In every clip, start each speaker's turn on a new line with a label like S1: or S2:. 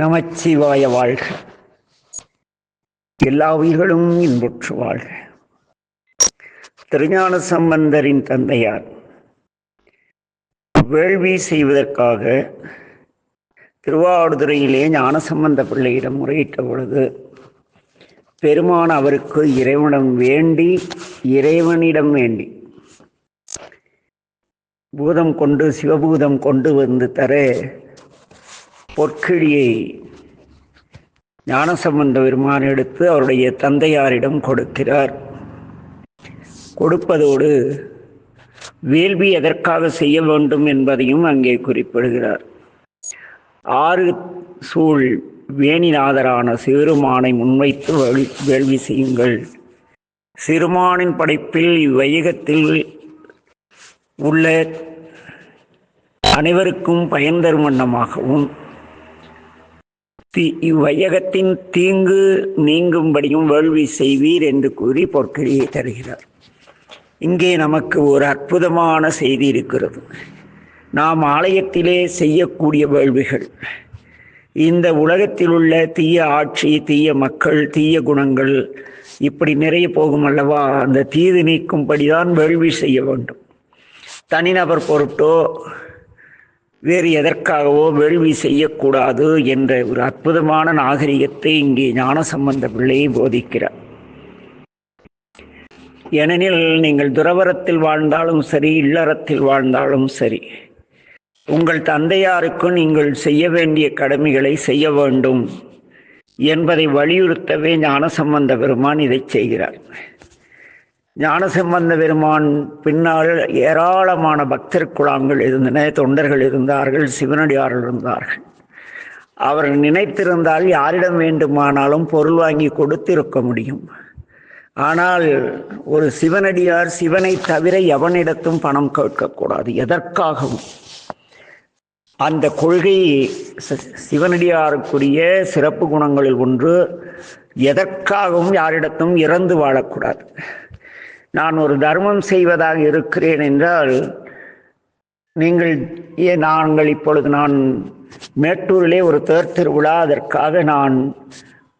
S1: நமச்சிவாய வாழ்க. எல்லா உயிர்களும் இன்புற்று வாழ்க. திருஞான சம்பந்தரின் தந்தையார் வேள்வி செய்வதற்காக திருவாவடுதுறையிலே ஞானசம்பந்த பிள்ளையிடம் முறையிட்ட பொழுது பெருமான் அவருக்கு இறைவனிடம் வேண்டி இறைவனிடம் வேண்டி பூதம் கொண்டு சிவபூதம் கொண்டு வந்து தர பொற்கிழியை ஞானசம்பந்த பெருமான் எடுத்து அவருடைய தந்தையாரிடம் கொடுக்கிறார். கொடுப்பதோடு வேள்வி எதற்காக செய்ய வேண்டும் என்பதையும் அங்கே குறிப்பிடுகிறார். ஆறு சூழ் வேணிநாதரான சிறுமானை முன்வைத்து வேள்வி வேள்வி செய்யுங்கள். சிறுமானின் படைப்பில் இவ்வையகத்தில் உள்ள அனைவருக்கும் பயன் தரும் வண்ணமாகவும் இவ்வையகத்தின் தீங்கு நீங்கும்படியும் வேள்வி செய்வீர் என்று கூறி பொற்கிழியை தருகிறார். இங்கே நமக்கு ஒரு அற்புதமான செய்தி இருக்கிறது. நாம் ஆலயத்திலே செய்யக்கூடிய வேள்விகள் இந்த உலகத்தில் உள்ள தீய ஆட்சி தீய மக்கள் தீய குணங்கள் இப்படி நிறைய போகும் அல்லவா? அந்த தீது நீக்கும்படிதான் வேள்வி செய்ய வேண்டும். தனிநபர் பொருட்டோ வேறு எதற்காகவோ வேள்வி செய்யக்கூடாது என்ற ஒரு அற்புதமான நாகரிகத்தை இங்கே ஞானசம்பந்த பிள்ளை போதிக்கிறார். ஏனெனில் நீங்கள் துறவரத்தில் வாழ்ந்தாலும் சரி இல்லறத்தில் வாழ்ந்தாலும் சரி உங்கள் தந்தையாருக்கு நீங்கள் செய்ய வேண்டிய கடமைகளை செய்ய வேண்டும் என்பதை வலியுறுத்தவே ஞானசம்பந்த பெருமான் இதை செய்கிறார். ஞானசம்பந்த பெருமான் பின்னால் ஏராளமான பக்தர் குழாங்கள் இருந்தன தொண்டர்கள் இருந்தார்கள் சிவனடியார்கள் இருந்தார்கள். அவர் நினைத்திருந்தால் யாரிடம் வேண்டுமானாலும் பொருள் வாங்கி கொடுத்திருக்க முடியும். ஆனால் ஒரு சிவனடியார் சிவனை தவிர எவனிடத்தும் பணம் கேட்கக்கூடாது எதற்காகவும்? அந்த கொள்கை சிவனடியாருக்குரிய சிறப்பு குணங்களில் ஒன்று எதற்காகவும் யாரிடத்தும் இறந்து வாழக்கூடாது. நான் ஒரு தர்மம் செய்வதாக இருக்கிறேன் என்றால் நீங்கள் ஏ நாங்கள் இப்பொழுது நான் மேட்டூரிலே ஒரு தேர் திருவிழா அதற்காக நான்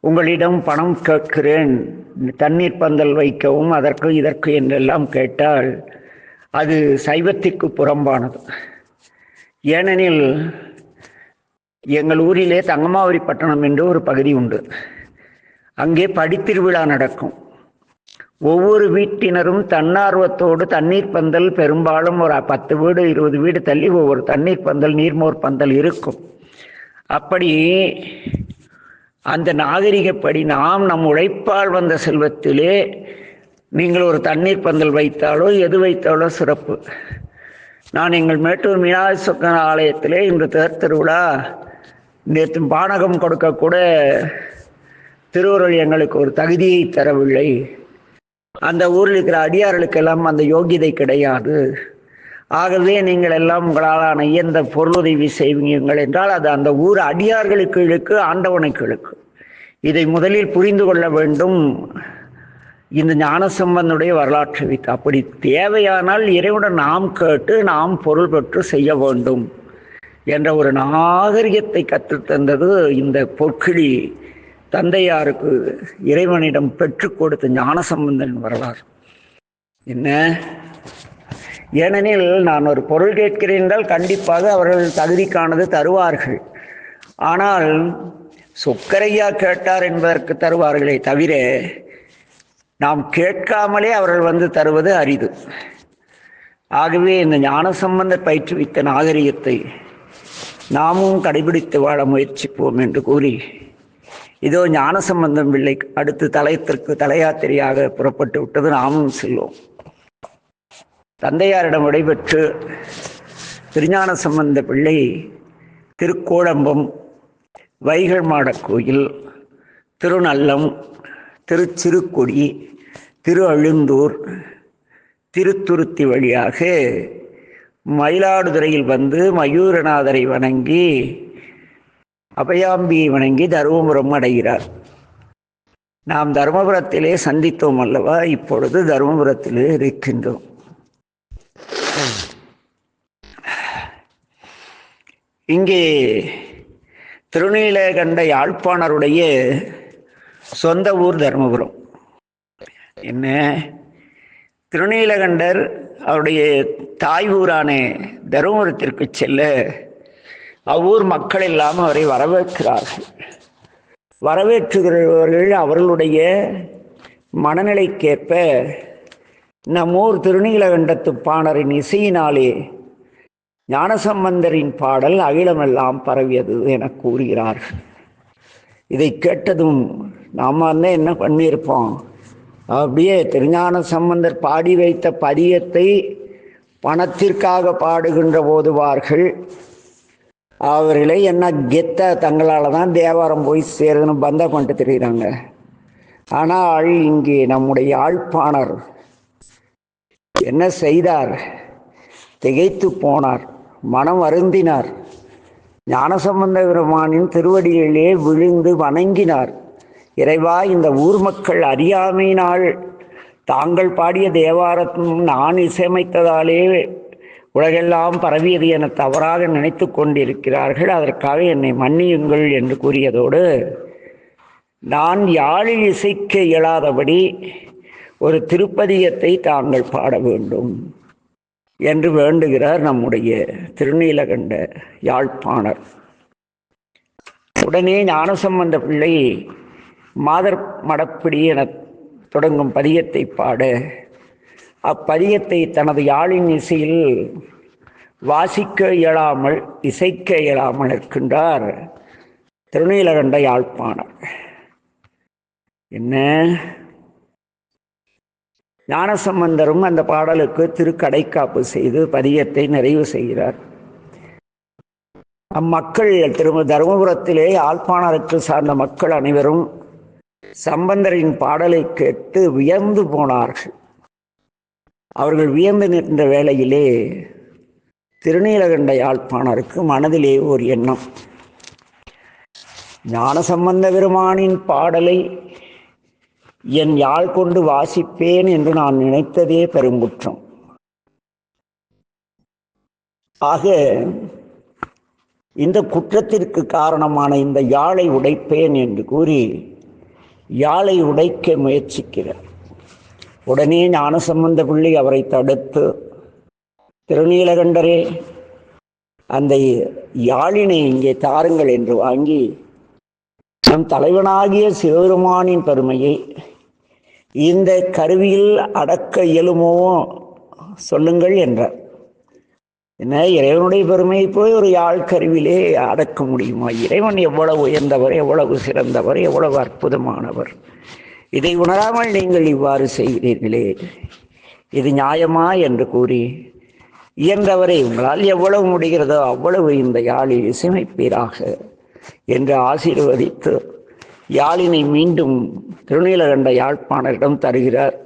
S1: உங்களிடம் பணம் கேட்கிறேன் தண்ணீர் பந்தல் வைக்கவும் அதற்கு இதற்கு என்றெல்லாம் கேட்டால் அது சைவத்திற்கு புறம்பானது. ஏனெனில் எங்கள் ஊரிலே தங்கமாவரி பட்டணம் என்று ஒரு பகுதி உண்டு. அங்கே படித்திருவிழா நடக்கும். ஒவ்வொரு வீட்டினரும் தன்னார்வத்தோடு தண்ணீர் பந்தல் பெரும்பாலும் ஒரு பத்து வீடு இருபது வீடு தள்ளி ஒவ்வொரு தண்ணீர் பந்தல் நீர்மோர் பந்தல் இருக்கும். அப்படி அந்த நாகரிகப்படி நாம் நம் உழைப்பால் வந்த செல்வத்திலே நீங்கள் ஒரு தண்ணீர் பந்தல் வைத்தாலோ எது வைத்தாலோ சிறப்பு. நான் எங்கள் மேட்டூர் மீனாட்சி சொக்கன் ஆலயத்திலே இன்று தேர் திருவிழா நேற்று பானகம் கொடுக்கக்கூட திருவருள் எங்களுக்கு ஒரு தகுதியை தரவில்லை. அந்த ஊரில் இருக்கிற அடியார்களுக்கெல்லாம் அந்த யோகியதை கிடையாது. ஆகவே நீங்கள் எல்லாம் உங்களாலான எந்த பொருளுதவி செய்வீங்கள் என்றால் அது அந்த ஊர் அடியார்களுக்கு இழுக்கு ஆண்டவனுக்கு இழுக்கு. இதை முதலில் புரிந்து கொள்ள வேண்டும். இந்த ஞானசம்பந்தனுடைய வரலாற்று வித்து அப்படி தேவையானால் இறைவுடன் நாம் கேட்டு நாம் பொருள் பெற்று செய்ய வேண்டும் என்ற ஒரு நாகரிகத்தை கற்றுத்தந்தது இந்த பொற்கிழி தந்தையாருக்கு இறைவனிடம் பெற்றுக் கொடுத்த ஞானசம்பந்தன் வரலாறு. என்ன? ஏனெனில் நான் ஒரு பொருள் கேட்கிறேன் என்றால் கண்டிப்பாக அவர்கள் தகுதிக்கானது தருவார்கள். ஆனால் சொக்கரையா கேட்டார் என்பதற்கு தருவார்களே தவிர நாம் கேட்காமலே அவர்கள் வந்து தருவது அரிது. ஆகவே இந்த ஞானசம்பந்தர் பயிற்றுவித்த நாகரிகத்தை நாமும் கடைபிடித்து வாழ முயற்சிப்போம் என்று கூறி இதோ ஞானசம்பந்தம் பிள்ளை அடுத்து தலையத்திற்கு தலையாத்திரையாக புறப்பட்டு விட்டது நாமும் செல்வோம். தந்தையாரிடம் விடைபெற்று திருஞான சம்பந்த பிள்ளை திருக்கோடம்பம் வைகல் மாடக் கோயில் திருநல்லம் திருச்சிறுக்குடி திரு அழுந்தூர் திருத்துருத்தி வழியாக மயிலாடுதுறையில் வந்து மயூரநாதரை வணங்கி அபயாம்பியை வணங்கி தருமபுரம் அடைகிறார். நாம் தருமபுரத்திலே சந்தித்தோம் அல்லவா? இப்பொழுது தருமபுரத்திலே இருக்கின்றோம். இங்கே திருநீலகண்ட யாழ்ப்பாணருடைய சொந்த ஊர் தருமபுரம். என்ன? திருநீலகண்டர் அவருடைய தாய் ஊரான தருமபுரத்திற்கு செல்ல அவ்வூர் மக்கள் எல்லாம் அவரை வரவேற்கிறார்கள். வரவேற்றுகிறவர்கள் அவர்களுடைய மனநிலைக்கேற்ப நம்மூர் திருநீலகண்டத்து பாணரின் இசையினாலே ஞானசம்பந்தரின் பாடல் அகிலமெல்லாம் பரவியது என கூறுகிறார்கள். இதை கேட்டதும் நாம் வந்து என்ன பண்ணியிருப்போம்? அப்படியே திருஞான சம்பந்தர் பாடி வைத்த பதியத்தை பணத்திற்காக பாடுகின்ற போதுவார்கள் அவர்களை என்ன கெத்த தங்களால் தான் தேவாரம் போய் சேருதுன்னு பந்தம் பண்ணிட்டு தெரியுறாங்க. ஆனால் இங்கே நம்முடைய ஆழ்ப்பாணர் என்ன செய்தார்? திகைத்து போனார் மனம் வருந்தினார். ஞானசம்பந்த பெருமானின் திருவடிகளிலே விழுந்து வணங்கினார். இறைவா இந்த ஊர் மக்கள் அறியாமையினால் தாங்கள் பாடிய தேவாரத்தும் நான் இசையமைத்ததாலே உலகெல்லாம் பரவியது என தவறாக நினைத்து கொண்டிருக்கிறார்கள். அதற்காக என்னை மன்னியுங்கள் என்று கூறியதோடு நான் யாழில் இசைக்க இயலாதபடி ஒரு திருப்பதியத்தை தாங்கள் பாட வேண்டும் என்று வேண்டுகிறார் நம்முடைய திருநீலகண்ட யாழ்ப்பாணர். உடனே ஞானசம்பந்த பிள்ளை மாதர் மடப்பிடி என தொடங்கும் பதியத்தை பாட. அப்பதியத்தை தனது யாழின் இசையில் வாசிக்க இயலாமல் இசைக்க இயலாமல் இருக்கின்றார் திருநீலகண்ட யாழ்ப்பாணர். என்ன? ஞானசம்பந்தரும் அந்த பாடலுக்கு திருக்கடைக்காப்பு செய்து பதியத்தை நிறைவு செய்கிறார். அம்மக்கள் திரு தருமபுரத்திலே யாழ்ப்பாணருக்கு சார்ந்த மக்கள் அனைவரும் சம்பந்தரின் பாடலை கேட்டு வியந்து போனார்கள். அவர்கள் வியந்து நின்ற வேளையிலே திருநீலகண்ட யாழ்ப்பாணருக்கு மனதிலே ஒரு எண்ணம். ஞானசம்பந்த பெருமானின் பாடலை என் யாழ் கொண்டு வாசிப்பேன் என்று நான் நினைத்ததே பெருங்குற்றம். ஆக இந்த குற்றத்திற்கு காரணமான இந்த யாழை உடைப்பேன் என்று கூறி யாழை உடைக்க முயற்சிக்கிறார். உடனே ஞானசம்பந்த பிள்ளை அவரை தடுத்து திருநீலகண்டரே அந்த யாழினை இங்கே தாருங்கள் என்று வாங்கி நம் தலைவனாகிய சிவபெருமானின் பெருமையை இந்த கருவியில் அடக்க இயலுமோ சொல்லுங்கள் என்றார். என்ன இறைவனுடைய பெருமையை போய் ஒரு யாழ் கருவிலே அடக்க முடியுமா? இறைவன் எவ்வளவு உயர்ந்தவர் எவ்வளவு சிறந்தவர் எவ்வளவு அற்புதமானவர். இதை உணராமல் நீங்கள் இவ்வாறு செய்கிறீர்களே இது நியாயமா என்று கூறி இயன்றவரை உங்களால் எவ்வளவு முடிகிறதோ அவ்வளவு இந்த யாழில் இசைமைப்பீராக என்று ஆசீர்வதித்து யாழினை மீண்டும் திருநீலகண்ட யாழ்ப்பாணரிடம் தருகிறார்.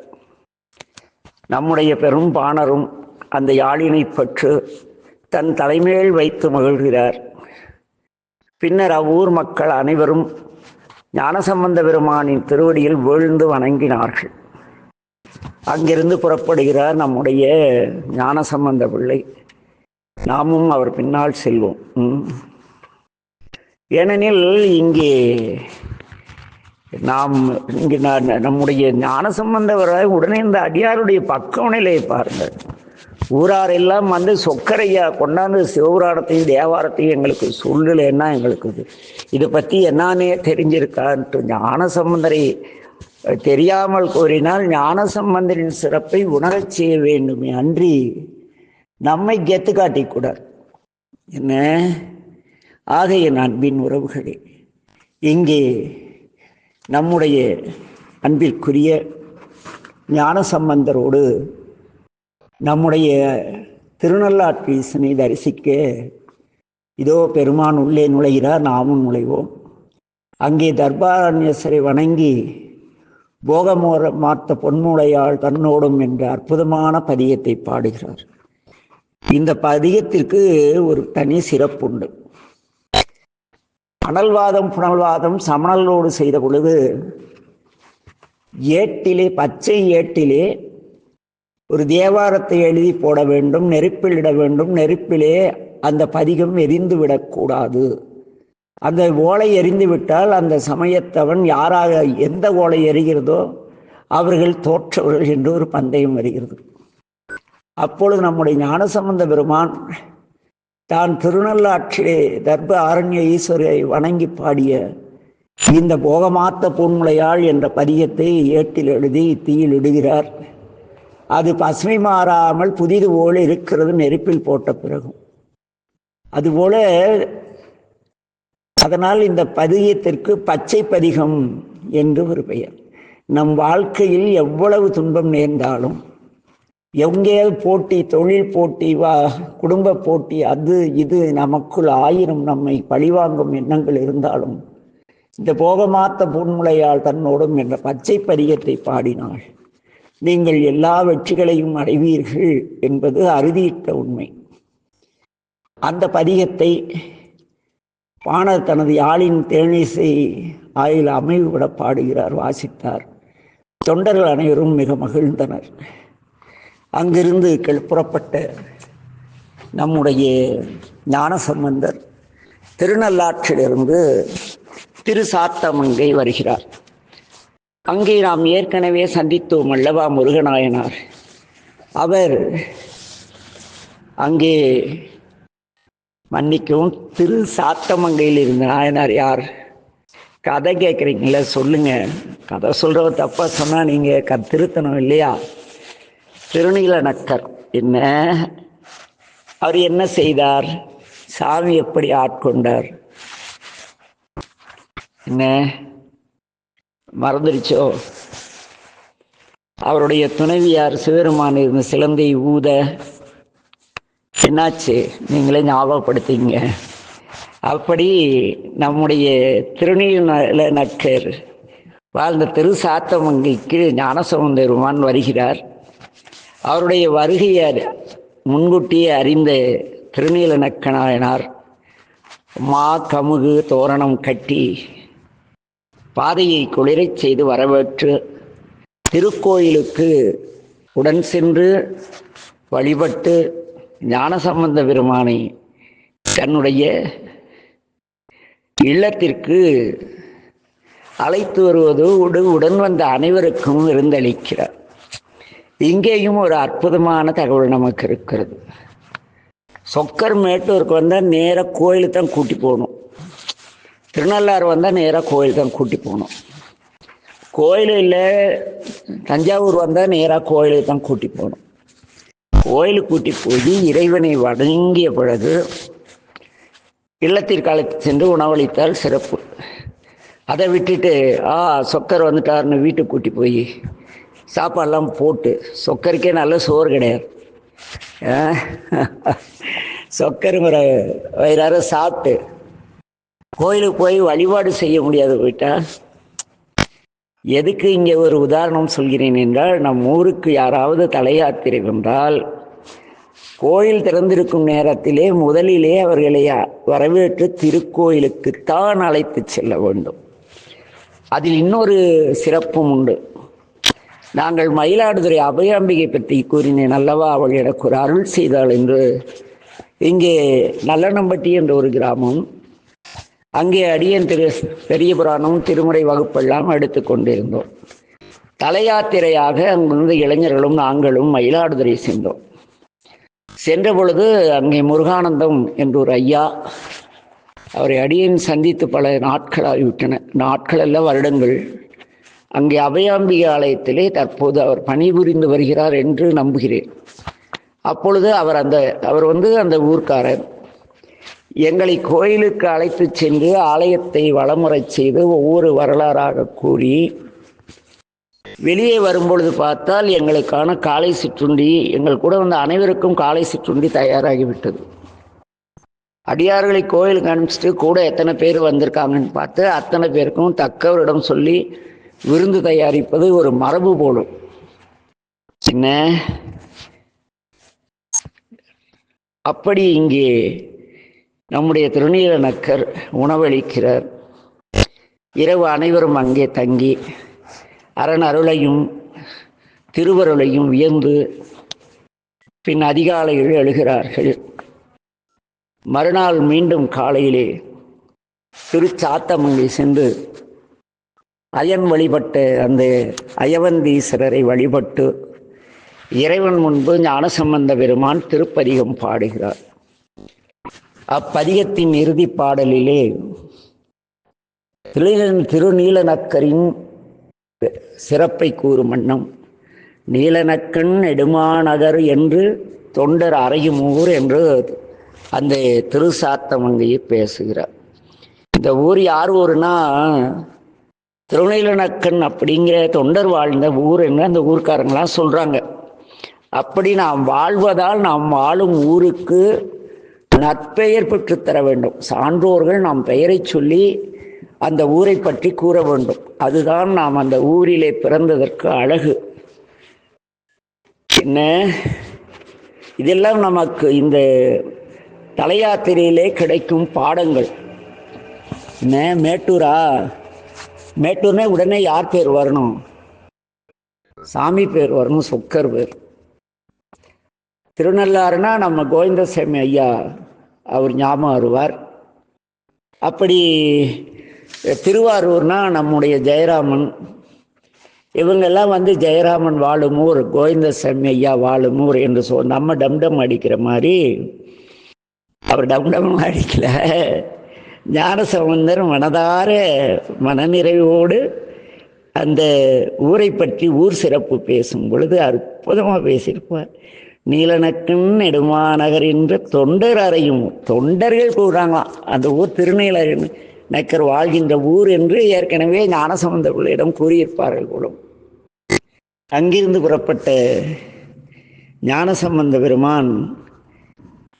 S1: நம்முடைய பெரும் பாணரும் அந்த யாழினை பற்று தன் தலைமேல் வைத்து மகிழ்கிறார். பின்னர் அவ்வூர் மக்கள் அனைவரும் ஞானசம்பந்த பெருமானின் திருவடியில் வீழ்ந்து வணங்கினார்கள். அங்கிருந்து புறப்படுகிறார் நம்முடைய ஞானசம்பந்த பிள்ளை. நாமும் அவர் பின்னால் செல்வோம். ஏனெனில் இங்கே நாம் இங்கு நம்முடைய ஞானசம்பந்தவராக உடனே இந்த அடியாருடைய பக்கவனிலே பாருங்கள். ஊரார் எல்லாம் வந்து சொக்கரையா கொண்டாந்து சிவபுராணத்தையும் தேவாரத்தையும் எங்களுக்கு சொல்லலைன்னா எங்களுக்கு இது. இதை பற்றி என்னானே தெரிஞ்சிருக்கான்ட்டு ஞானசம்பந்தரை தெரியாமல் கூறினால் ஞானசம்பந்தரின் சிறப்பை உணரச் செய்ய வேண்டுமே அன்றி நம்மை கெத்து காட்டிக்கூடாது என்ன? ஆக என் அன்பின் உறவுகளே இங்கே நம்முடைய அன்பிற்குரிய ஞானசம்பந்தரோடு நம்முடைய திருநள்ளாற்றீசனை தரிசிக்க இதோ பெருமான் உள்ளே நுழைகிறார் நாமும் நுழைவோம். அங்கே தர்பாரண்யசரை வணங்கி போகமோர மாத்த பொன்முளையாள் தன்னோடும் என்ற அற்புதமான பதியத்தை பாடுகிறார். இந்த பதியத்திற்கு ஒரு தனி சிறப்புண்டு. அனல்வாதம் புனல்வாதம் சமணலோடு செய்த பொழுது ஏட்டிலே பச்சை ஏட்டிலே ஒரு தேவாரத்தை எழுதி போட வேண்டும் நெருப்பில் இட வேண்டும் நெருப்பிலே அந்த பதிகம் எரிந்து விடக்கூடாது. அந்த ஓலை எரிந்து விட்டால் அந்த சமயத்தவன் யாராக எந்த ஓலை எரிகிறதோ அவர்கள் தோற்றவர்கள் என்று ஒரு பந்தயம் வருகிறது. அப்பொழுது நம்முடைய ஞானசம்பந்த பெருமான் தான் திருநள்ளாற்றிலே தர்ப ஆரண்ய ஈஸ்வரை வணங்கி பாடிய இந்த போகமாத்த பொன்முளையாள் என்ற பதியத்தை ஏட்டில் எழுதி தீயில் இடுகிறார். அது பசுமை மாறாமல் புதிது போல இருக்கிறது நெருப்பில் போட்ட பிறகும் அதுபோல அதனால் இந்த பதிகத்திற்கு பச்சை பதிகம் என்று ஒரு பெயர். நம் வாழ்க்கையில் எவ்வளவு துன்பம் நேர்ந்தாலும் எங்கேயாவது போட்டி தொழில் போட்டி வா குடும்ப போட்டி அது இது நமக்குள் ஆயிரம் நம்மை பழிவாங்கும் எண்ணங்கள் இருந்தாலும் இந்த போகமாத்த பொன்முளையால் தன்னோடும் என்ற பச்சை பதிகத்தை பாடினாள். நீங்கள் எல்லா வெற்றிகளையும் அடைவீர்கள் என்பது அறுதியிட்ட உண்மை. அந்த பதிகத்தை பாணர் தனது யாழின் தேனிசை ஆயில் அமைவுவிட பாடுகிறார் வாசித்தார். தொண்டர்கள் அனைவரும் மிக மகிழ்ந்தனர். அங்கிருந்து புறப்பட்ட நம்முடைய ஞானசம்பந்தர் திருநள்ளாற்றிலிருந்து திரு சாத்தமங்கை வருகிறார். அங்கே நாம் ஏற்கனவே சந்தித்தோம் அல்லவா முருகநாயனார்? அவர் அங்கே மன்னிக்கவும் திரு சாத்தமங்கையில் இருந்த நாயனார் யார்? கதை கேட்குறீங்கள சொல்லுங்க. கதை சொல்கிறவ தப்பாக சொன்னால் நீங்கள் க திருத்தணும் இல்லையா? திருநீல நக்கர் என்ன? அவர் என்ன செய்தார்? சாமி எப்படி ஆட்கொண்டார்? என்ன? மறந்துடுச்சோ அவருடைய துணைவியார் சிவருமான் இருந்த சிலந்தை ஊத என்னாச்சு? நீங்களே ஞாபகப்படுத்திங்க. அப்படி நம்முடைய திருநீல நக்கர் வாழ்ந்த திரு சாத்தமங்கைக்கு ஞானசமுந்தருமான் வருகிறார். அவருடைய வருகையை முன்கூட்டியே அறிந்த திருநீல நக்கனாயனார் மா கமுகு தோரணம் கட்டி பாதையை குளிரச் செய்து வரவேற்று திருக்கோயிலுக்கு உடன் சென்று வழிபட்டு ஞானசம்பந்த பெருமானை தன்னுடைய இல்லத்திற்கு அழைத்து வருவதோடு உடன் வந்த அனைவருக்கும் விருந்தளிக்கிறார். இங்கேயும் ஒரு அற்புதமான தகவல் நமக்கு இருக்கிறது. சொக்கர் மேட்டூருக்கு வந்தால் நேராக கோயிலுக்கு தான் கூட்டி போகணும். திருநள்ளாறு வந்தால் நேராக கோயில் தான் கூட்டி போகணும். கோயில் இல்லை தஞ்சாவூர் வந்தால் நேராக கோயிலுக்கு தான் கூட்டி போகணும். கோயிலுக்கு கூட்டி போய் இறைவனை வணங்கிய பிறகு இல்லத்திற்கு அழைத்து சென்று உணவளித்தால் சிறப்பு. அதை விட்டுட்டு ஆ சொக்கர் வந்துட்டாருன்னு வீட்டுக்கு கூட்டி போய் சாப்பாடெல்லாம் போட்டு சொக்கருக்கே நல்ல சோறு கிடையாது. சொக்கருங்கிற வயிறார சாப்பிட்டு கோயிலுக்கு போய் வழிபாடு செய்ய முடியாது போயிட்டா? எதுக்கு இங்கே ஒரு உதாரணம் சொல்கிறேன் என்றால் நம் ஊருக்கு யாராவது தலையாத்திரை வந்தால் கோயில் திறந்திருக்கும் நேரத்திலே முதலிலே அவர்களை வரவேற்று திருக்கோயிலுக்குத்தான் அழைத்து செல்ல வேண்டும். அதில் இன்னொரு சிறப்பும் உண்டு. நாங்கள் மயிலாடுதுறை அபயாம்பிகை பற்றி கூறினேன் அல்லவா? அவள் எனக்கு ஒரு அருள் செய்தாள் என்று. இங்கே நல்லனம்பட்டி என்ற ஒரு கிராமம். அங்கே அடியன் திரு பெரிய புராணம் திருமுறை வகுப்பெல்லாம் எடுத்து கொண்டிருந்தோம். தலையாத்திரையாக அங்கிருந்து இளைஞர்களும் நாங்களும் மயிலாடுதுறை சென்றோம். சென்ற பொழுது அங்கே முருகானந்தம் என்ற ஒரு ஐயா அவரை அடியன் சந்தித்து பல நாட்கள் ஆகிவிட்டன நாட்கள் அல்ல வருடங்கள். அங்கே அபயாம்பிகை ஆலயத்திலே தற்போது அவர் பணிபுரிந்து வருகிறார் என்று நம்புகிறேன். அப்பொழுது அவர் அந்த அவர் வந்து அந்த ஊர்க்காரர். எங்களை கோயிலுக்கு அழைத்து சென்று ஆலயத்தை வளமுறை செய்து ஒவ்வொரு வரலாறாக கூறி வெளியே வரும்பொழுது பார்த்தால் எங்களுக்கான காலை சிற்றுண்டி எங்கள் கூட வந்த அனைவருக்கும் காலை சிற்றுண்டி தயாராகிவிட்டது. அடியார்களை கோயிலுக்கு அனுப்பிச்சிட்டு கூட எத்தனை பேர் வந்திருக்காங்கன்னு பார்த்து அத்தனை பேருக்கும் தக்கவரிடம் சொல்லி விருந்து தயாரிப்பது ஒரு மரபு போலும். என்ன அப்படி இங்கே நம்முடைய திருநீல நக்கர் உணவளிக்கிறார். இரவு அனைவரும் அங்கே தங்கி அரண் அருளையும் திருவருளையும் வியந்து பின் அதிகாலையில் எழுகிறார்கள். மறுநாள் மீண்டும் காலையிலே திருச்சாத்தமங்கை சென்று அயன் வழிபட்ட அந்த அயவந்தீஸ்வரரை வழிபட்டு இறைவன் முன்பு ஞானசம்பந்த பெருமான் திருப்பதிகம் பாடுகிறார். அப்பதிகத்தின் இறுதி பாடலிலே திரு- திருநீலநக்கரின் சிறப்பை கூறும் வண்ணம் நீலநக்கன் நெடுமாநகர் என்று தொண்டர் அறையும் ஊர் என்று அந்த திருசாத்தமங்கையை பேசுகிறார். இந்த ஊர் யார் ஊருனா திருநீலநக்கன் அப்படிங்கிற தொண்டர் வாழ்ந்த ஊர் என்று அந்த ஊர்க்காரங்களாம் சொல்கிறாங்க அப்படி நாம் வாழ்வதால் நாம் வாழும் ஊருக்கு நற்பெயர் பெற்றுத் தர வேண்டும். சான்றோர்கள் நாம் பெயரை சொல்லி அந்த ஊரை பற்றி கூற வேண்டும். அதுதான் நாம் அந்த ஊரிலே பிறந்ததற்கு அழகு. என்ன? இதெல்லாம் நமக்கு இந்த தலையாத்திரையிலே கிடைக்கும் பாடங்கள். என்ன? மேட்டூரா? மேட்டூர்னே உடனே யார் பேர் வரணும்? சாமி பேர் வரணும் சொக்கர் பேர். திருநள்ளாறுனா நம்ம கோவிந்தசாமி ஐயா. அவர் ஞாபகம் வருவார். அப்படி திருவாரூர்னா நம்முடைய ஜெயராமன். இவங்கெல்லாம் வந்து ஜெயராமன் வாழும் ஊர் கோவிந்தசாமி ஐயா வாழும் ஊர் என்று சொல் நம்ம டம்டம் அடிக்கிற மாதிரி. அவர் டம்டம் அடிக்கல. ஞானசம்பந்தர் மனதார மனநிறைவோடு அந்த ஊரை பற்றி ஊர் சிறப்பு பேசும் பொழுது அற்புதமாக பேசியிருப்பார். நீலநக்கன் நெடுமாநகர் என்ற தொண்டர் அறையும். தொண்டர்கள் கூறாங்களாம். அந்த ஊர் திருநீலகன் நக்கர் வாழ்கின்ற ஊர் என்று ஏற்கனவே ஞானசம்பந்த பிள்ளையிடம் கூறியிருப்பார்கள் போலும். அங்கிருந்து புறப்பட்ட ஞானசம்பந்த பெருமான்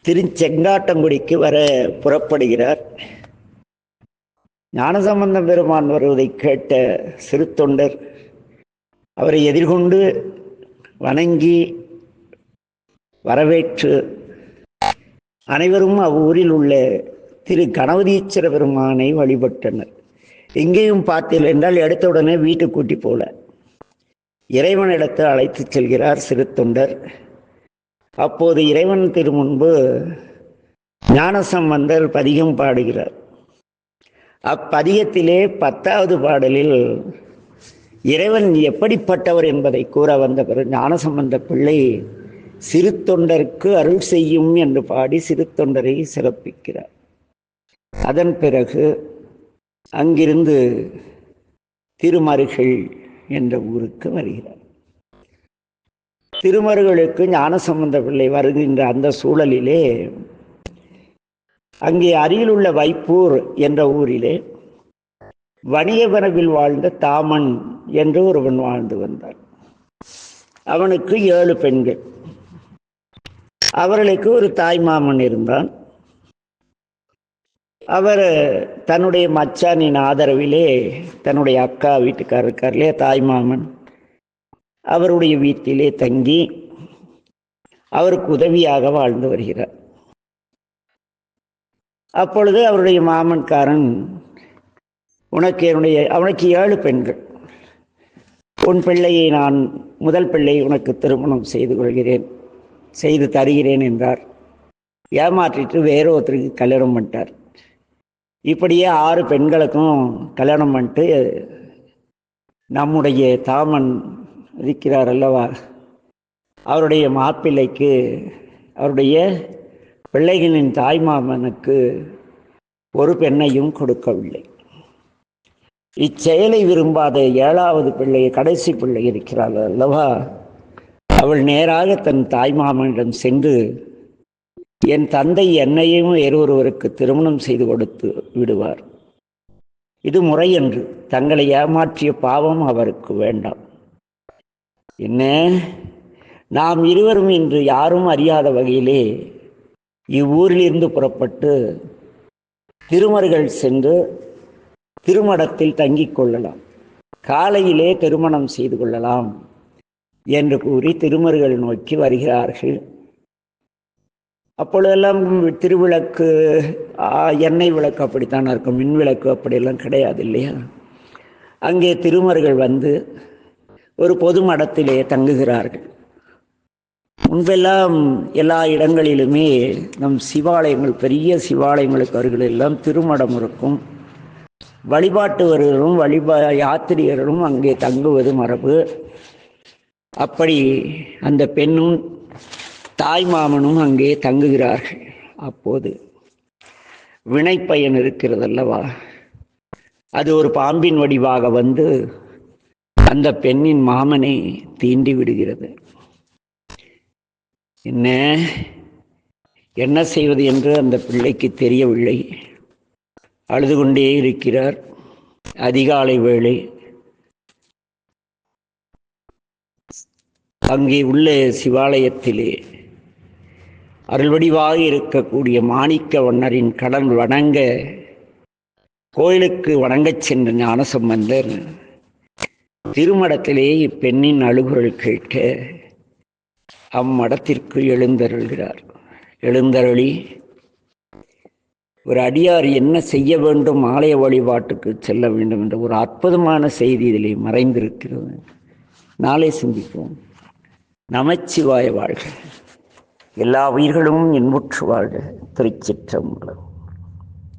S1: திருச்செங்காட்டங்குடிக்கு வர புறப்படுகிறார். ஞானசம்பந்த பெருமான் வருவதை கேட்ட சிறு தொண்டர் அவரை எதிர்கொண்டு வணங்கி வரவேற்று அனைவரும் அவ்வூரில் உள்ள திரு கணபதீஸ்வர பெருமானை வழிபட்டனர். எங்கேயும் பார்த்தீர்கள் என்றால் எடுத்த உடனே வீட்டுக்கு கூட்டி போல. இறைவனிடத்தில் அழைத்துச் செல்கிறார் சிறு தொண்டர் அப்போது இறைவன் திருமுன்பு ஞானசம்பந்தர் பதிகம் பாடுகிறார். அப்பதிகத்திலே பத்தாவது பாடலில் இறைவன் எப்படிப்பட்டவர் என்பதை கூற வந்த பிறகு ஞானசம்பந்த பிள்ளை சிறு தொண்டருக்கு அருள் செய்யும் என்று பாடி சிறு தொண்டரை சிறப்பிக்கிறார். அதன் பிறகு அங்கிருந்து திருமருகள் என்ற ஊருக்கு வருகிறார். திருமருகளுக்கு ஞானசம்பந்த பிள்ளை வருகின்ற அந்த சூழலிலே அங்கே அருகிலுள்ள வைப்பூர் என்ற ஊரிலே வணிகபரவில் வாழ்ந்த தாமன் என்று ஒருவன் வாழ்ந்து வந்தார் அவனுக்கு ஏழு பெண்கள். அவர்களுக்கு ஒரு தாய் மாமன் இருந்தான். அவர் தன்னுடைய மச்சானின் ஆதரவிலே தன்னுடைய அக்கா வீட்டுக்காரர் தாய் மாமன். அவருடைய வீட்டிலே தங்கி அவருக்கு உதவியாக வாழ்ந்து வருகிறார். அப்பொழுது அவருடைய மாமன்காரன் உனக்கு என்னுடைய அவனுக்கு ஏழு பெண்கள். உன் பிள்ளையை நான் முதல் பிள்ளை உனக்கு திருமணம் செய்து கொள்கிறேன். செய்து தருகிறேன் என்றார். ஏமாற்றிட்டு வேற ஒருத்தருக்கு கல்யாணம் பண்ணிட்டார். இப்படியே ஆறு பெண்களுக்கும் கல்யாணம் பண்ணிட்டு நம்முடைய தாமன் இருக்கிறார் அல்லவா? அவருடைய மாப்பிள்ளைக்கு அவருடைய பிள்ளைகளின் தாய்மாமனுக்கு ஒரு பெண்ணையும் கொடுக்கவில்லை. இச்செயலை விரும்பாத ஏழாவது பிள்ளை கடைசி பிள்ளை இருக்கிறார் அல்லவா? அவள் நேராக தன் தாய்மாமனிடம் சென்று என் தந்தை என்னையும் வேறொருவருக்கு திருமணம் செய்து கொடுத்து விடுவார். இது முறையன்று. தங்களை ஏமாற்றிய பாவம் அவருக்கு வேண்டாம். என்ன? நாம் இருவரும் இன்று யாரும் அறியாத வகையிலே இவ்வூரிலிருந்து புறப்பட்டு திருமருகள் சென்று திருமடத்தில் தங்கிக் கொள்ளலாம். காலையிலே திருமணம் செய்து கொள்ளலாம். என்று கூறி திருமருகள் நோக்கி வருகிறார்கள். அப்பொழுதெல்லாம் திருவிளக்கு எண்ணெய் விளக்கு அப்படித்தான் இருக்கும். மின் விளக்கு அப்படியெல்லாம் கிடையாது இல்லையா? அங்கே திருமருகள் வந்து ஒரு பொது மடத்திலே தங்குகிறார்கள். முன்பெல்லாம் எல்லா இடங்களிலுமே நம் சிவாலயங்கள் பெரிய சிவாலயங்களுக்கு அருகில் எல்லாம் திருமடம் இருக்கும். வழிபாட்டுவர்களும் வழிபா யாத்திரிகர்களும் அங்கே தங்குவது மரபு. அப்படி அந்த பெண்ணும் தாய் மாமனும் அங்கே தங்குகிறார்கள். அப்போது வினைப்பயன் இருக்கிறது அல்லவா அது ஒரு பாம்பின் வடிவாக வந்து அந்த பெண்ணின் மாமனை தீண்டி விடுகிறது. என்ன? என்ன செய்வது என்று அந்த பிள்ளைக்கு தெரியவில்லை. அழுது கொண்டே இருக்கிறார். அதிகாலை வேளை அங்கே உள்ள சிவாலயத்திலே அருள்வடிவாக இருக்கக்கூடிய மாணிக்க வண்ணரின் கடன் வணங்க கோயிலுக்கு வணங்கச் சென்ற ஞானசம்பந்தர் திருமடத்திலே இப்பெண்ணின் அழுகுரல் கேட்க அம்மடத்திற்கு எழுந்தருள்கிறார். எழுந்தருளி ஒரு அடியார் என்ன செய்ய வேண்டும்? ஆலய வழிபாட்டுக்கு செல்ல வேண்டும் என்ற ஒரு அற்புதமான செய்தி இதிலே மறைந்திருக்கிறது. நாளை சிந்திப்போம். நமச்சிவாய வாழ்க. எல்லா உயிர்களும் இன்புற்று வாழ்க. திருச்சிற்றம்பலம்.